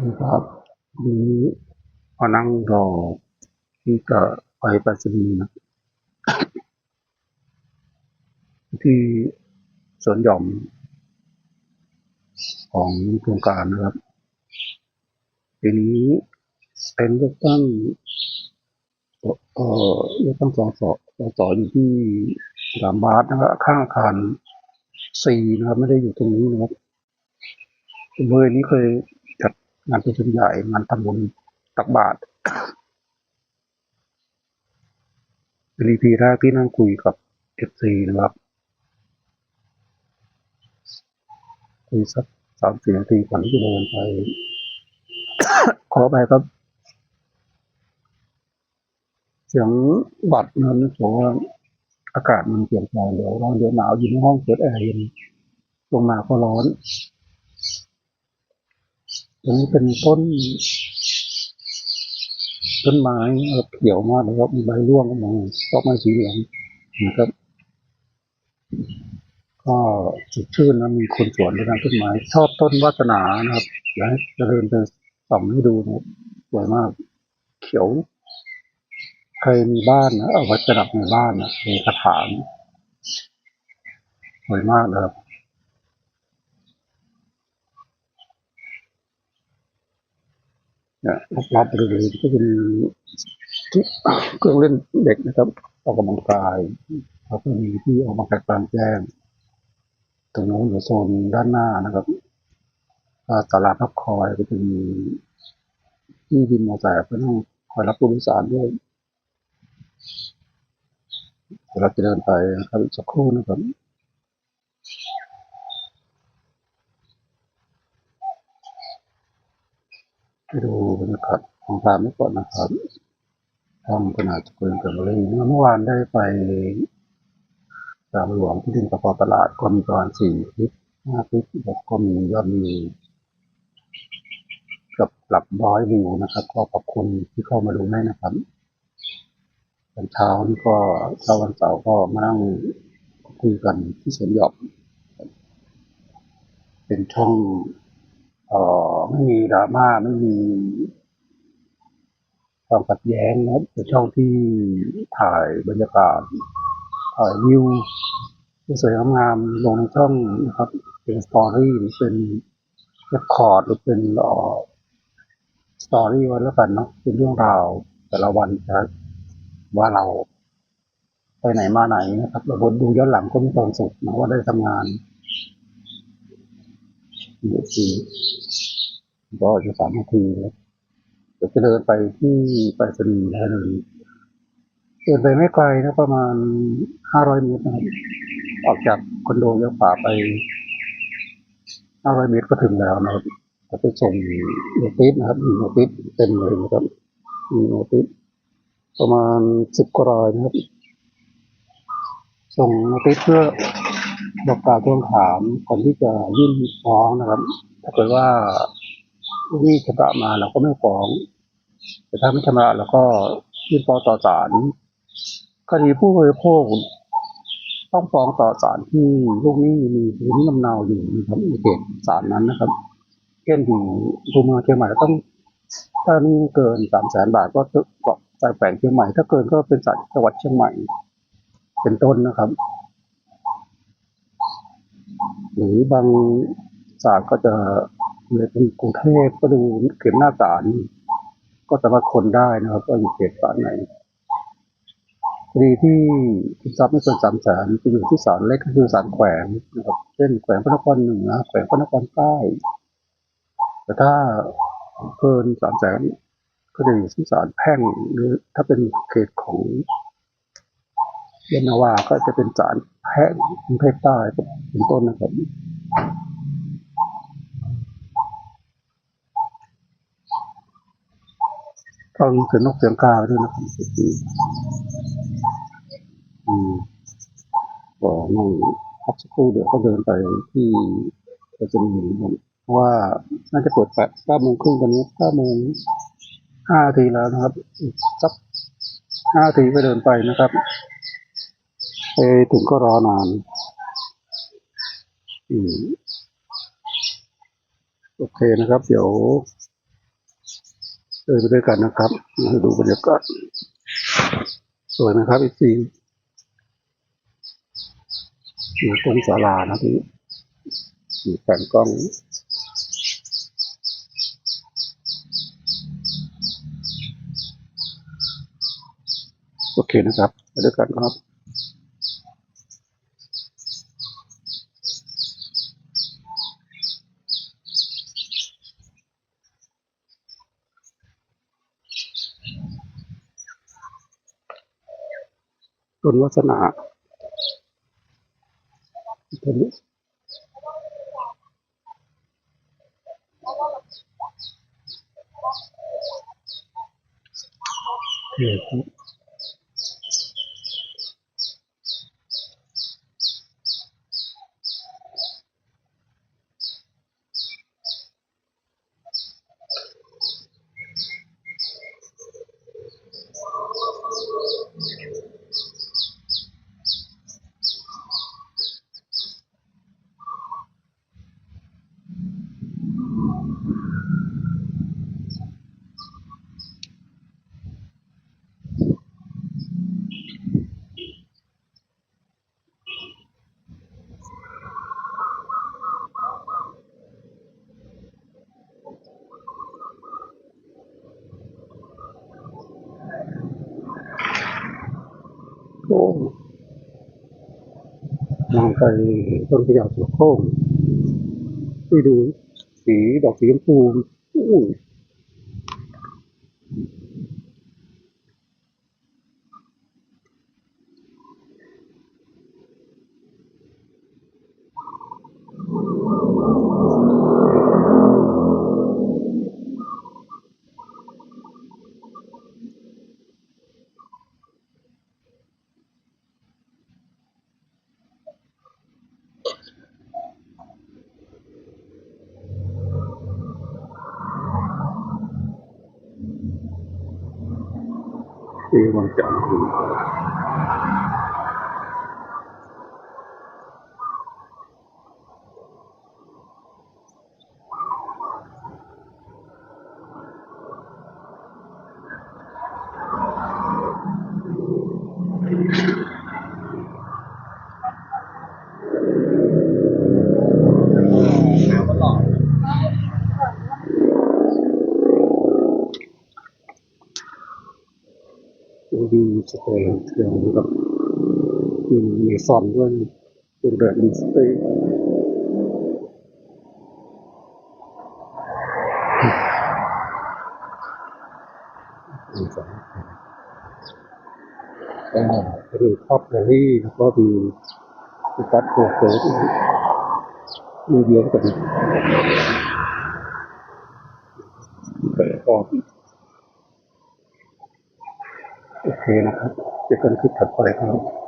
ครับวันนี้มานั่งรอที่จะไปปรษณีนะ ที่สวนหย่อม ของโครงการนะครับทีนี้เป็นเลือกตั้งเอ่อเลือกตั้งสสสสอยู่ที่สามบาสนะครับข้างอาคารซีนะครับ ไม่ได้อยู่ตรงนี้นะครับเบอร์นี้เคย งานประชุมใหญ่งานทำบุญตักบาตรเป็น EP แรกที่นั่งคุยกับเอฟซีนะครับคุยสักสามสี่นาทีก่อนที่จะเดินไป ขอไปครับเสียงบัดนั้นผมว่าอากาศมันเปลี่ยนแปลงเดี๋ยวร้อนเดี๋ยวหนาวอยู่ในห้องเปิดแอร์เย็นลงมาก็ร้อน ตรงนี้เป็นต้น ต้นไม้เขียวมากนะครับมีใบร่วงออกมาดอไม้สีเหลืองนะครับ ก็สดชื่นนะมีคนสวนด้วยนต้นไม้ ชอบต้นวาสนานะครับอยากให้เจริญไปส่องให้ดูนะสวยมาก เขียว ใครมีบ้านนะเอาไว้ประดับในบ้านนะในกระถางสวยมากนะครับ เนี่ย รอบๆบริเวณก็เป็นที่เครื่องเล่นเด็กนะครับออกกำลังกายแล้วก็มีที่ออกกำลังกายกลางแจ้ง ตรงโน้นอยู่โซนด้านหน้านะครับตลาดพักคอยก็จะมีที่วินมอเตอร์ไซค์เพื่อนั่งคอยรับผู้โดยสารด้วยเวเราจะเดินไปครับสักครู่นะครับ ไปดูบรรยากาศของทางนี้ก่อนนะครับทำขนาดเกินกับเลยเมื่อวานได้ไปสามหลวงที่ดินประกอบตลาดก็มีประมาณสี่คลิปห้าคลิปแล้วก็มียอดวิวเกับหลักร้อยวิวนะครับ ก็ขอบคุณที่เข้ามาดูให้นะครับตอนเช้านี่ก็เช้าวันเสาร์ก็มานั่งคุยกันที่สวนหยอมเป็นช่อง อ่อไม่มีดราม่าไม่มีความขัดแย้งนะครับเป็นช่องที่ถ่ายบรรยากาศถ่ายวิวสวยงามลงในช่องนะครับ เป็นสตอรี่หรือเป็นเรคคอร์ดหรือเป็นออสตอรี่ไว้แล้วกันเนาะเป็นเรื่องราวแต่ละวันจะว่าเราไปไหนมาไหนนะครับเราดูย้อนหลังก็มีความสุขนะว่าได้ทำงาน เดี๋ยวสิก็จะสามนาทีแล้วเดี๋ยวจะเดินไปที่ไปรษณีย์นะเดินเดินไปไม่ไกลนะประมาณห้าร้อยเมตรนะครับออกจากคอนโดเลี้ยวขวาไปห้าร้อยเมตรก็ถึงแล้วนะครับจะไปส่งโนติสนะครับโนติสเต็มเลยนะครับมีโนติสประมาณสิบกว่ารายนะครับ ส่งโนติสเพื่อ บอกกล่าวทวงถามก่อนที่จะยื่นฟ้องนะครับ ถ้าเกิดว่าลูกหนี้ชำระมาเราก็ไม่ฟ้อง แต่ถ้าไม่ชำระเราก็ยื่นฟ้องต่อศาลคดีผู้บริโภคต้องฟ้องต่อศาลที่ลูกหนี้มีพื้นที่ลำเนาอยู่นะครับในเขตศาลนั้นนะครับเช่นอยู่ภูเมืองเชียงใหม่ต้องถ้านี่เกินสามแสนบาทก็จะเกาะใจแฝงเชียงใหม่ ถ้าเกินก็เป็นศาลจังหวัดเชียงใหม่ เป็นต้นนะครับ หรือบางศาลก็จะเลยเป็นกรุงเทพก็ดูเข็มหน้าศาลก็สามารถคนได้นะครับว่าอยู่เขตศาลไหนคดีที่คุณทรัพย์ไม่เกินสามแสนจะอยู่ที่ศาลเล็กก็คือศาลแขวงนะครับเช่นแขวงพระนครเหนือแขวงพระนครใต้ แต่ถ้าเกินสามแสนก็จะอยู่ที่ศาลแพ่งหรือถ้าเป็นเขตของ ยานาวาก็จะเป็นศาลแพ่งกรุงเทพใต้เป็นต้นนะครับฟังเสียงนกเสียงกาด้วยนะครับอืมก็นั่งพักสักครู่เดี๋ยวก็เดินไปที่ไปจะมีเพราะว่าน่าจะเปิดแปดเก้าโมงครึ่งตอนนี้เก้าโมงห้าทีแล้วนะครับอีกสักห้าทีก็เดินไปนะครับ ถึงก็รอนานอืมโอเคนะครับ เดี๋ยวเดินไปด้วยกันนะครับมาดูบรรยากาศสวยไหมครับอีซีอยู่ตรงศาลานะพี่อยู่แผงกล้องโอเคนะครับไปด้วยกันครับ ต้นวัสนาต้นนี้โอเคครับโอ้ มองไปต้นพยาสุโค้งไปดูสีดอกสีชมพูอู้ สีวังจันทร์ดูดี สเปรย์เครื่องกับมีมีซอนด้วยเป็นแบบดีสเปรย์มีสองก็มีครอบแรลลี่แล้วก็มีมีกัดโคเฟสมีเยอะกันแต่ก็ โอเคนะครับเจอกันคลิปถัดไปครับ